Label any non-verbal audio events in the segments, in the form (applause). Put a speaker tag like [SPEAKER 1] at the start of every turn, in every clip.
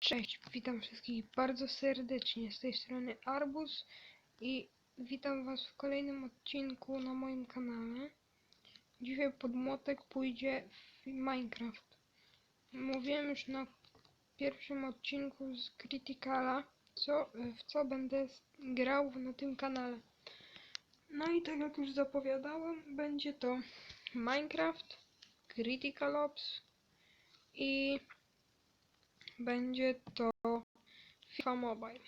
[SPEAKER 1] Cześć, witam wszystkich bardzo serdecznie. Z tej strony Arbus i witam Was w kolejnym odcinku na moim kanale. Dzisiaj pod młotek pójdzie Minecraft. Mówiłem już na pierwszym odcinku z Criticala, co, w co będę grał na tym kanale. No i tak jak już zapowiadałem, będzie to Minecraft, Critical Ops i będzie to FIFA Mobile.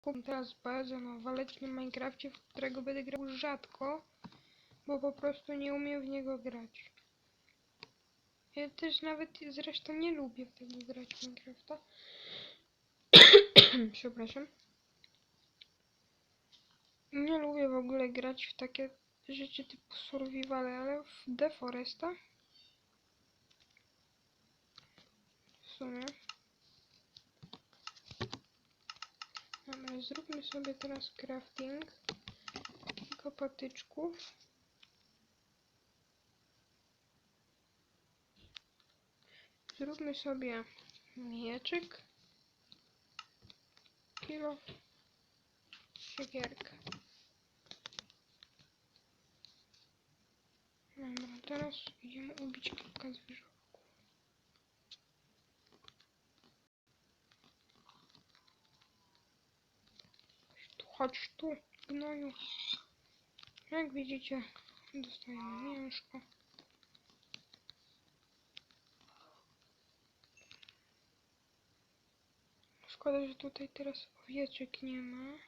[SPEAKER 1] Skupię teraz bardzo na walecznym Minecrafcie, w którego będę grał rzadko, bo po prostu nie umiem w niego grać. Ja też nawet zresztą nie lubię w tego grać w Minecrafta. (coughs) Przepraszam. Nie lubię w ogóle grać w takie rzeczy typu survival, ale w The Foresta w sumie. Zróbmy sobie teraz crafting. Kilka patyczków. Zróbmy sobie mieczyk. Kilo. Siekierkę. Dobra, teraz idziemy ubić kilka zwierząt. Tu, chodź tu, gnoju. Jak widzicie, dostajemy mięszko. Szkoda, że tutaj teraz owieczek nie ma.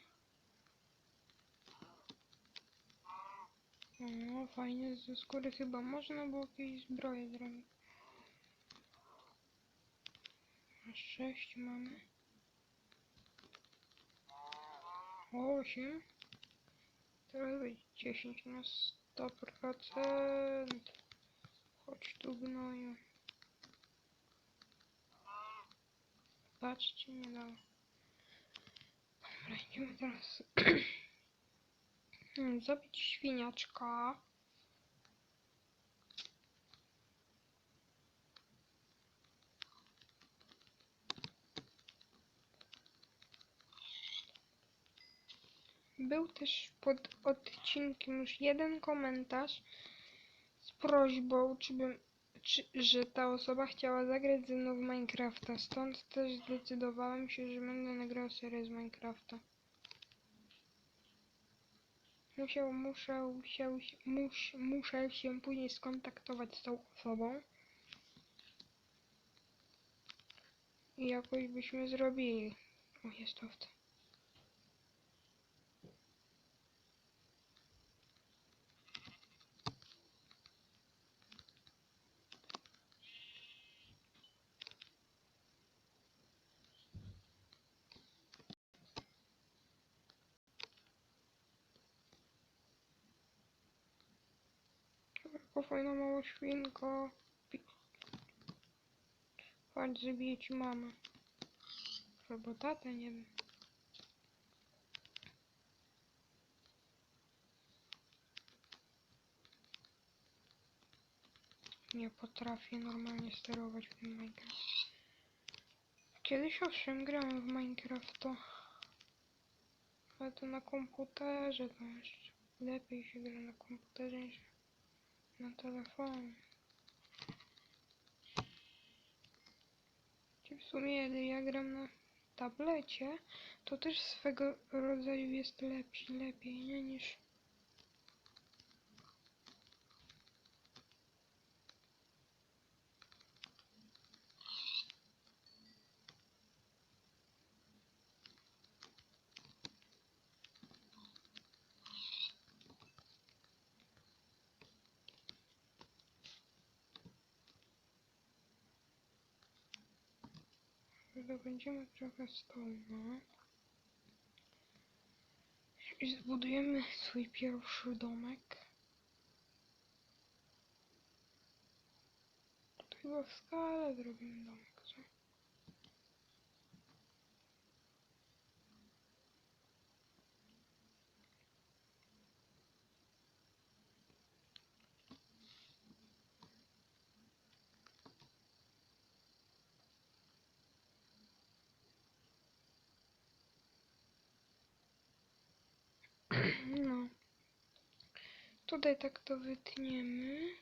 [SPEAKER 1] O, fajnie, ze skóry chyba można było jakieś zbroje zrobić. Aż sześć mamy. Osiem. Teraz będzie 10 na 100%. Chodź tu gnoju. Patrzcie, nie dało. Dobra, idziemy teraz (clears throat) zabić świniaczka. Był też pod odcinkiem już jeden komentarz z prośbą, czy bym, czy, że ta osoba chciała zagrać ze mną w Minecrafta. Stąd też zdecydowałem się, że będę nagrał serię z Minecrafta. Musiał, musiał, się- mus, się później skontaktować z tą osobą. I jakoś byśmy zrobili. O, jest owca. Tylko fajna mała świnko. Chodź, zabiję ci mamę. Albo tatę, nie wiem. Nie potrafię normalnie sterować w Minecraft. Kiedyś owszem grałem w Minecrafta. Ale to na komputerze to jeszcze. Lepiej się gra na komputerze niż na telefonie. Czy w sumie kiedy ja gram na tablecie, to też swego rodzaju jest lepszy, lepiej, nie niż Zdobędziemy trochę stonu. I zbudujemy swój pierwszy domek. Chyba w skale zrobimy domek, co? Tutaj tak to wytniemy.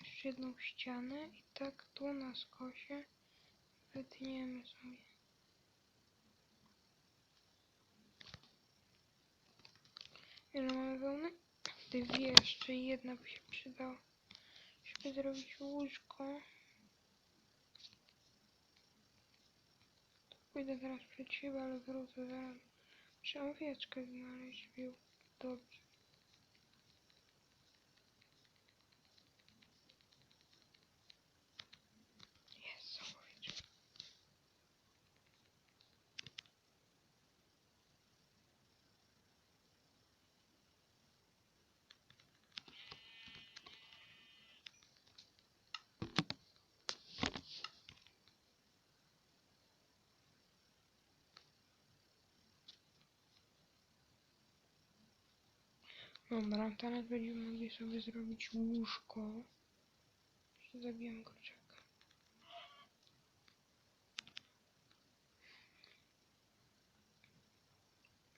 [SPEAKER 1] Jeszcze jedną ścianę i tak tu na skosie wytniemy sobie. Ile mamy wełny? Dwie jeszcze, jedna by się przydała. Żeby zrobić łóżko. Pójdę teraz przed siebie, ale wrócę zaraz. Muszę owieczkę znaleźć, był dobrze. Jest owieczka. Dobra, teraz będziemy mogli sobie zrobić łóżko. Zabiłem kurczaka.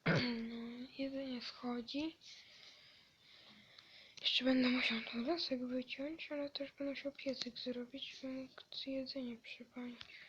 [SPEAKER 1] (clears throat) No, jedzenie schodzi. Jeszcze będę musiał tu lasek wyciąć, ale też będę musiał piecyk zrobić, mógł jedzenie przypalić.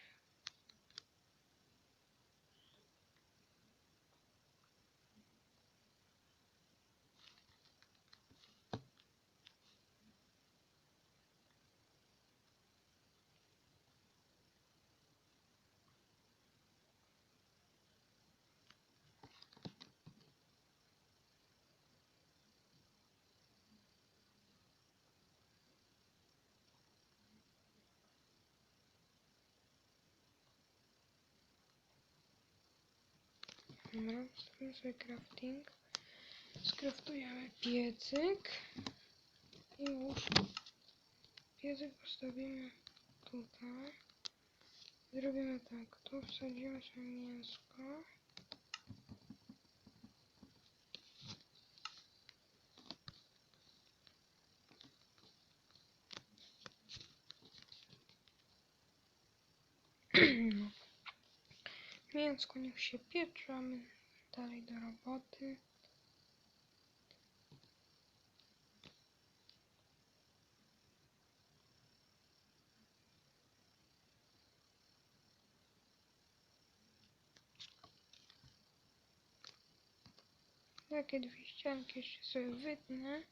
[SPEAKER 1] Dobra, zrobimy sobie crafting. Skraftujemy piecyk i łóżko. Piecyk postawimy tutaj. Zrobimy tak, tu wsadzimy sobie mięsko. No. Mięsko niech się pieczy, a my dalej do roboty. Takie dwie ścianki jeszcze sobie wytnę.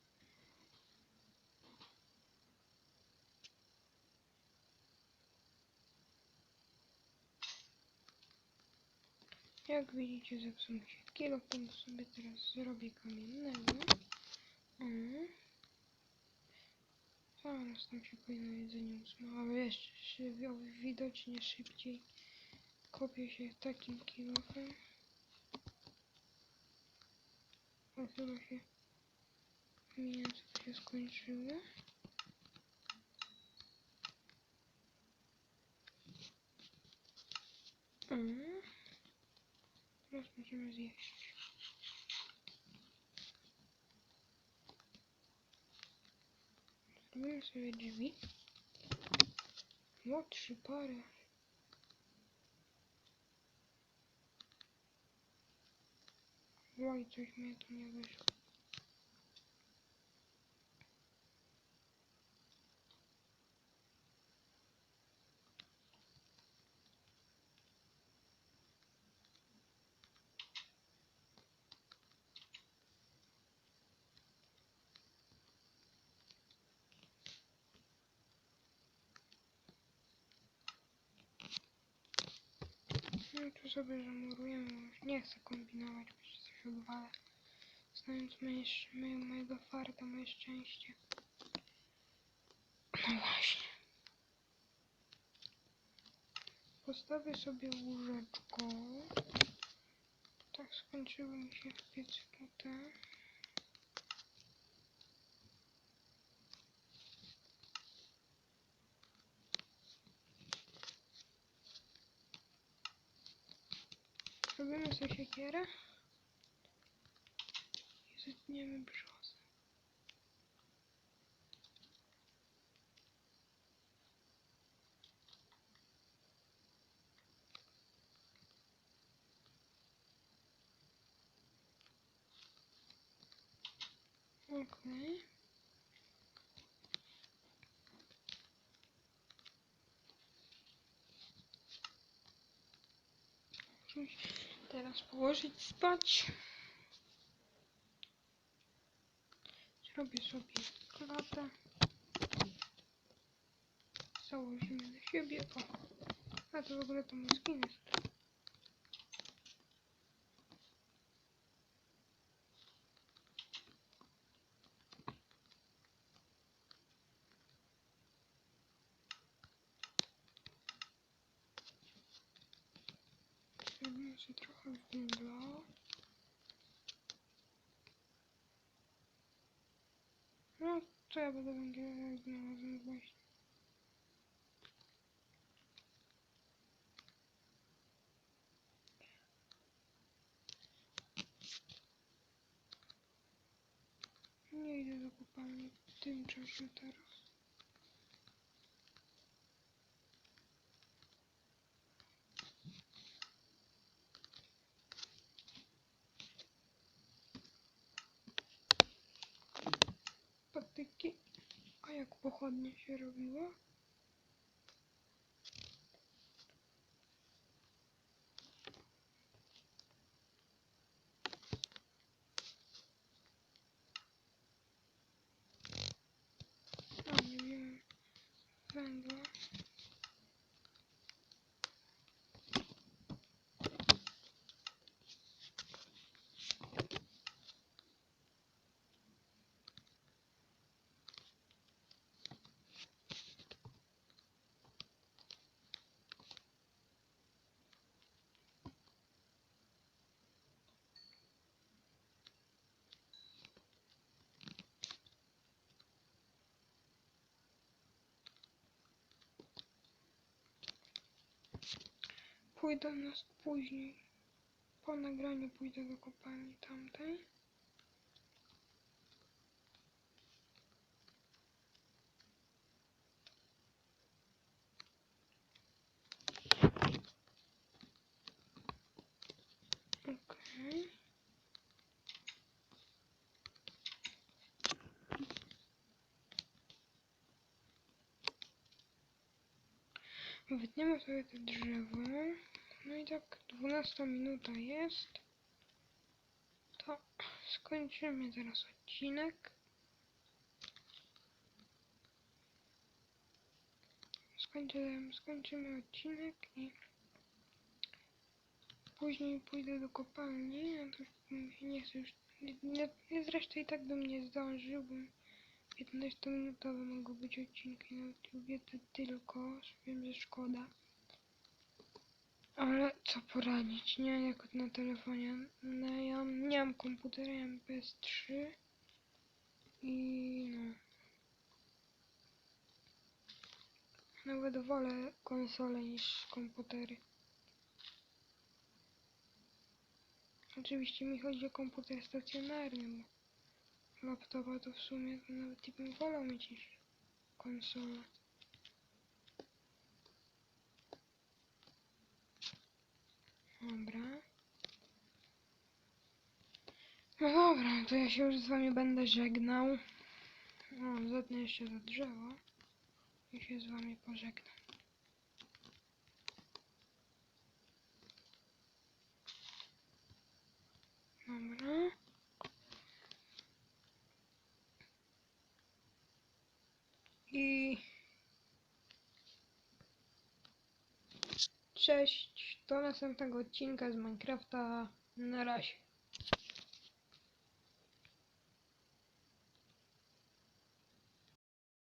[SPEAKER 1] Jak widzicie zepsuł mi się to sobie teraz zrobię kamiennego. Mhm. Zaraz tam się powinno jedzenie usmało, jeszcze widocznie szybciej kopie się takim kilofem. O, chyba się mięso się skończyło. Mhm. Teraz możemy zjeść. Zrobimy sobie drzwi. No, trzy pary. Oj, coś mnie tu nie wyszło. No tu sobie zamurujemy, już nie chcę kombinować, bo się coś odwala. Znając mojego farta, moje szczęście. No właśnie. Postawię sobie łóżeczko. Tak skończyły mi się w piecyku te. Zrobimy sobie siekierę. I zetniemy brzozę. Okej. Muszę się Teraz położyć spać. Zrobię sobie klatę. Założymy na siebie. O. A to w ogóle to mój skin jest. Zrobimy sobie węgla. No, co ja będę węgiel znalazłem właśnie. Nie idę do kopalni teraz. A jak pochodnie się robiło? A nie Pójdę nas później. Po nagraniu pójdę do kopalni tamtej. Okej. Wytniemy sobie to drzewo. No i tak 12 minuta jest. To skończymy teraz odcinek. Skończymy, skończymy odcinek i później pójdę do kopalni. a to się nie chcę już. Nie, nie, zresztą i tak bym nie zdążył, bo 15-minutowe mogą być odcinki na YouTubie, to tylko, wiem, że szkoda. Ale co poradzić, nie jak na telefonie. No, ja nie mam komputera, ja mam PS3 i no. Nawet wolę konsole niż komputery. Oczywiście mi chodzi o komputer stacjonarny, bo laptopa to w sumie to nawet i bym wolał mieć niż konsolę. Dobra. No dobra, to ja się już z wami będę żegnał. O, zetnę jeszcze za drzewo i się z wami pożegnam. Dobra. I cześć, do następnego odcinka z Minecrafta. Na razie.